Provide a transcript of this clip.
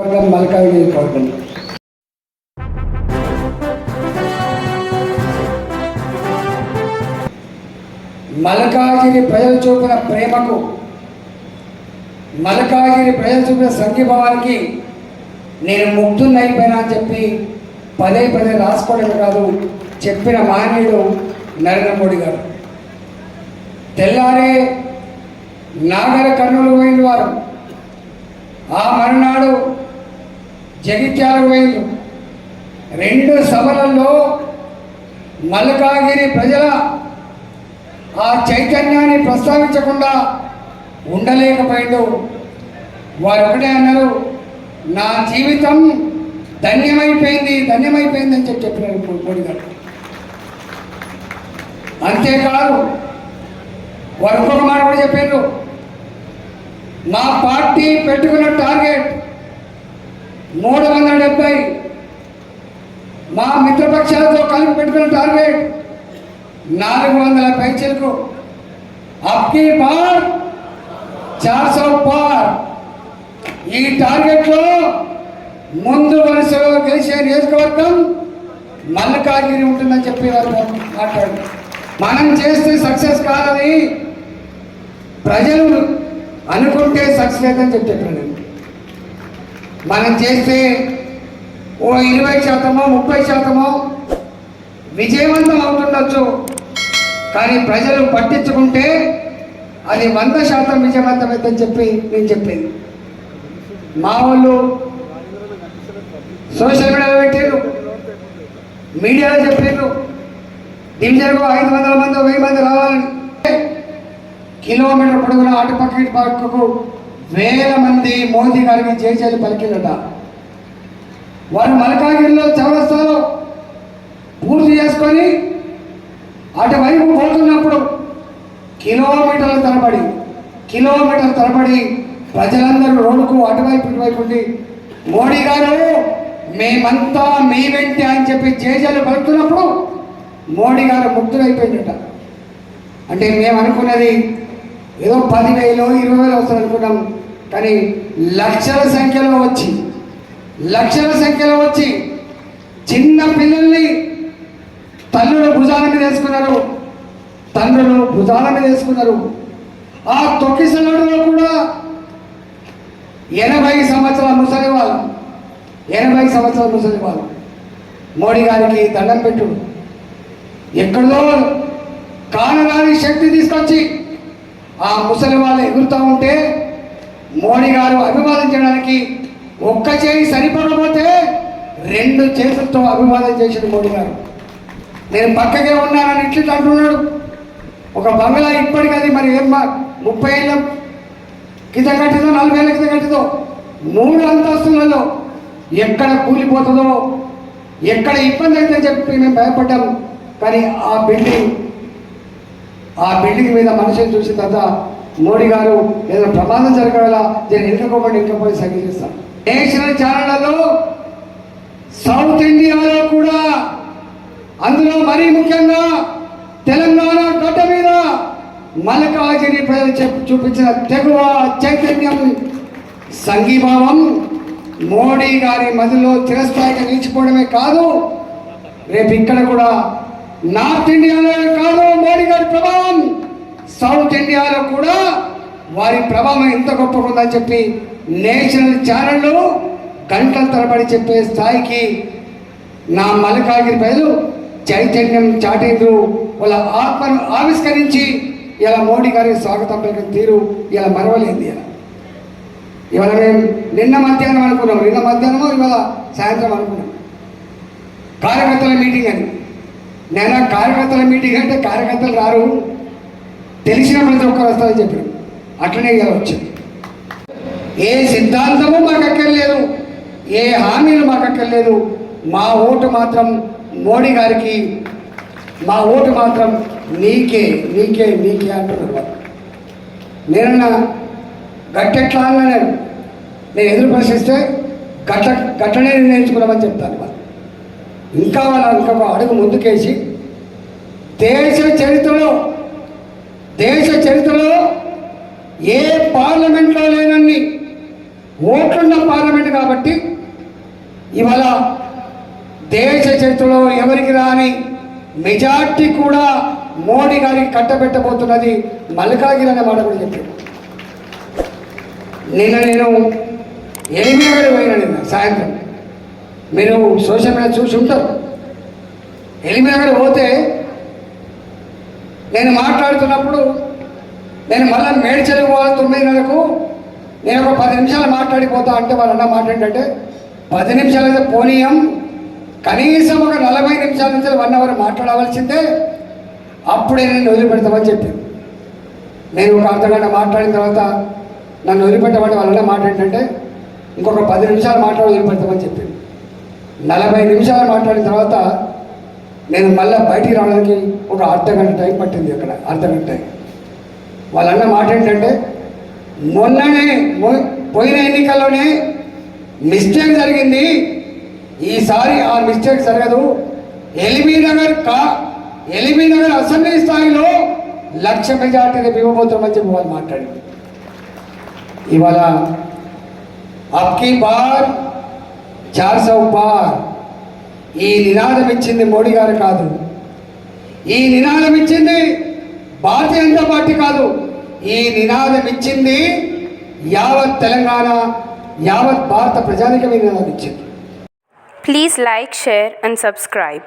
మలకాగిరి మల్కాజ్గిరి వర్గం ప్రజలు చూపిన ప్రేమకు మల్కాజిరి ప్రజలు చూపిన సంఘీభావానికి నేను ముగ్ధున్నైపోయినా అని చెప్పి పదే పదే రాసుకోవడం కాదు చెప్పిన మానవుడు నరేంద్ర మోడీ గారు. తెల్లారే నాగర కర్నూలు పోయిన వారు. ఆ మరునాడు జగిత్యాలకు పోయింది రెండు సభలలో మల్కాగిరి ప్రజల ఆ చైతన్యాన్ని ప్రస్తావించకుండా ఉండలేకపోయిండు వారు ఒకటే అన్నారు నా జీవితం ధన్యమైపోయింది ధన్యమైపోయింది అని చెప్పి చెప్పినారు మో- మోడీ గారు. అంతేకాదు వారు ఇంకొక మాట కూడా చెప్పారు మా పార్టీ పెట్టుకున్న టార్గెట్ మూడు వందల డెబ్బై మా మిత్రపక్షాలతో కలిపి పెట్టుకున్న టార్గెట్ నాలుగు వందల పైచలకు. అప్కి పార్ చార్ సో పార్. ఈ టార్గెట్లో ముందు వరుసలో గెలిచే నియోజకవర్గం మల్లికార్గిరి ఉంటుందని చెప్పి వారు మాట్లాడు మనం చేస్తే సక్సెస్ కాదని ప్రజలు అనుకుంటే సక్సెస్ లేదని చెప్పి చెప్పాను మనం చేస్తే ఓ ఇరవై శాతమో ముప్పై శాతమో విజయవంతం అవుతుండొచ్చు. కానీ ప్రజలు పట్టించుకుంటే అది వంద శాతం విజయవంతమైందని చెప్పి నేను చెప్పింది. మా వాళ్ళు సోషల్ మీడియాలో పెట్టారు మీడియాలో చెప్పారు డివిజన్కు ఐదు వందల మంది వెయ్యి మంది రావాలని. కిలోమీటర్ పొడుగున అటుపక్క ఇటు పక్కకు వేల మంది మోదీ గారికి చేసేది పలికిందట. వారు మలకాగిరిలో చౌరస్తాలో పూర్తి చేసుకొని అటువైపు పోతున్నప్పుడు కిలోమీటర్ల తరబడి కిలోమీటర్ల తరబడి ప్రజలందరూ రోడ్డుకు అటువైపు ఇటువైపు ఉండి మోడీ గారు మేమంతా మీ వెంటే అని చెప్పి జేజాలు పలుకుతున్నప్పుడు మోడీ గారు ముక్తులైపోయిందట అంటే మేము అనుకున్నది ఏదో పదివేలు ఇరవై వేలు వస్తుంది అనుకున్నాం కానీ లక్షల సంఖ్యలో వచ్చి లక్షల సంఖ్యలో వచ్చి చిన్న పిల్లల్ని తల్లులు భుజాల మీద వేసుకున్నారు. తండ్రులు భుజాల మీద వేసుకున్నారు. ఆ తొక్కిసలాడులో కూడా ఎనభై సంవత్సరాల ముసలి వాళ్ళు ఎనభై సంవత్సరాల ముసలి వాళ్ళు మోడీ గారికి దండం పెట్టు. ఎక్కడో కానరాని శక్తి తీసుకొచ్చి ఆ ముసలి వాళ్ళు ఎగురుతూ ఉంటే మోడీ గారు అభివాదించడానికి ఒక్క చేయి సరిపడకపోతే రెండు చేతులతో అభివాదం చేసింది మోడీ గారు. నేను పక్కకే ఉన్నానని ఇట్లా అంటున్నాడు. ఒక బంగ్లా ఇప్పటికది మరి ఏం ముప్పై ఏళ్ళ కింద కట్టిదో నలభై ఏళ్ళ కింద కట్టిదో మూడు అంతస్తులలో ఎక్కడ కూలిపోతుందో ఎక్కడ ఇబ్బంది అయితే చెప్పి మేము భయపడ్డాం. కానీ ఆ బిల్డింగ్ ఆ బిల్డింగ్ మీద మనుషులు చూసిన తర్వాత మోడీ గారు ఏదైనా ప్రమాదం జరగడలా నేను ఇంకపోయి ఇంకపోయి చేస్తాను నేషనల్ ఛానళ్ళలో సౌత్ ఇండియాలో కూడా అందులో మరీ ముఖ్యంగా తెలంగాణ గడ్డ మీద మల్లికార్జుని ప్రజలు చూపించిన తెగువ చైతన్యం సంఘీభావం మోడీ గారి మదిలో చిరస్థాయిగా నిలిచిపోవడమే కాదు రేపు ఇక్కడ కూడా నార్త్ ఇండియాలో కాదు మోడీ గారి ప్రభావం. సౌత్ ఇండియాలో కూడా వారి ప్రభావం ఎంత గొప్పగా ఉందని చెప్పి నేషనల్ ఛానళ్ళు గంటల తరబడి చెప్పే స్థాయికి నా మల్లికార్జున ప్రజలు చైతన్యం చాటేందుకు వాళ్ళ ఆత్మను ఆవిష్కరించి ఇలా మోడీ గారికి స్వాగతం పలికిన తీరు ఇలా మరవలేదు ఇలా. ఇవాళ మేము నిన్న మధ్యాహ్నం అనుకున్నాం నిన్న మధ్యాహ్నమో ఇవాళ సాయంత్రం అనుకున్నాం. కార్యకర్తల మీటింగ్ అని. నేను కార్యకర్తల మీటింగ్ అంటే కార్యకర్తలు రారు. తెలిసిన ప్రతి ఒక్కరు వస్తారని చెప్పారు. అట్లనే ఇలా వచ్చింది. ఏ సిద్ధాంతము మాకు అక్కర్లేదు ఏ హామీలు మాకు అక్కర్లేదు మా ఓటు మాత్రం మోడీ గారికి మా ఓటు మాత్రం నీకే నీకే నీకే అంటున్నారు నేను నేనన్నా గట్టెట్లా అన్నా నేను నేను ఎదురు ప్రశ్నిస్తే గట్ట గట్టనే నిర్ణయించుకున్నామని చెప్తాను వాళ్ళు. ఇంకా వాళ్ళ ఇంకొక అడుగు ముందుకేసి దేశ చరిత్రలో దేశ చరిత్రలో ఏ పార్లమెంట్లో లేనన్ని ఓట్లున్న పార్లమెంట్ కాబట్టి ఇవాళ దేశ చరిత్రలో ఎవరికి రాని మెజార్టీ కూడా మోడీ గారికి కట్టబెట్టబోతున్నది మల్లికార్జున అనే మాట కూడా చెప్పారు. నిన్న నేను ఎనిమిది పోయినా నిన్న సాయంత్రం. మీరు సోషల్ మీడియా చూసి ఉంటారు. ఎలిమినగర్ పోతే నేను మాట్లాడుతున్నప్పుడు నేను మళ్ళీ మేడ్చలు పోవాలి తొమ్మిదిన్నరకు నేను ఒక పది నిమిషాలు మాట్లాడిపోతా అంటే వాళ్ళు అన్న మాట ఏంటంటే పది నిమిషాలు అయితే పోనీయం. కనీసం ఒక నలభై నిమిషాల నుంచి వన్ అవర్ మాట్లాడవలసిందే. అప్పుడే నేను వదిలిపెడతామని చెప్పింది నేను ఒక అర్ధగంట మాట్లాడిన తర్వాత నన్ను వదిలిపెట్టబడి వాళ్ళ మాట ఏంటంటే ఇంకొక పది నిమిషాలు మాట్లాడి వదిలిపెడతామని చెప్పింది నలభై నిమిషాలు మాట్లాడిన తర్వాత నేను మళ్ళీ బయటికి రావడానికి ఒక అర్ధగంట టైం పట్టింది అక్కడ అర్ధగంట టైం. వాళ్ళన్న మాట ఏంటంటే మొన్ననే పోయిన ఎన్నికల్లోనే మిస్టేక్ జరిగింది. ఈసారి ఆ మిస్టేక్ జరగదు. ఎల్బీ నగర్ కా ఎల్బీ నగర్ అసెంబ్లీ స్థాయిలో లక్ష మెజార్టీని ఇవ్వబోతున్నామని చెప్పి వాళ్ళు మాట్లాడింది ఇవాళ అబ్కి బార్ చార్ సౌ పార్. ఈ నినాదం ఇచ్చింది మోడీ గారు కాదు. ఈ నినాదం ఇచ్చింది భారతీయ జనతా పార్టీ కాదు. ఈ నినాదం ఇచ్చింది యావత్ తెలంగాణ యావత్ భారత ప్రజానికమే నినాదం ఇచ్చింది. Please like share and subscribe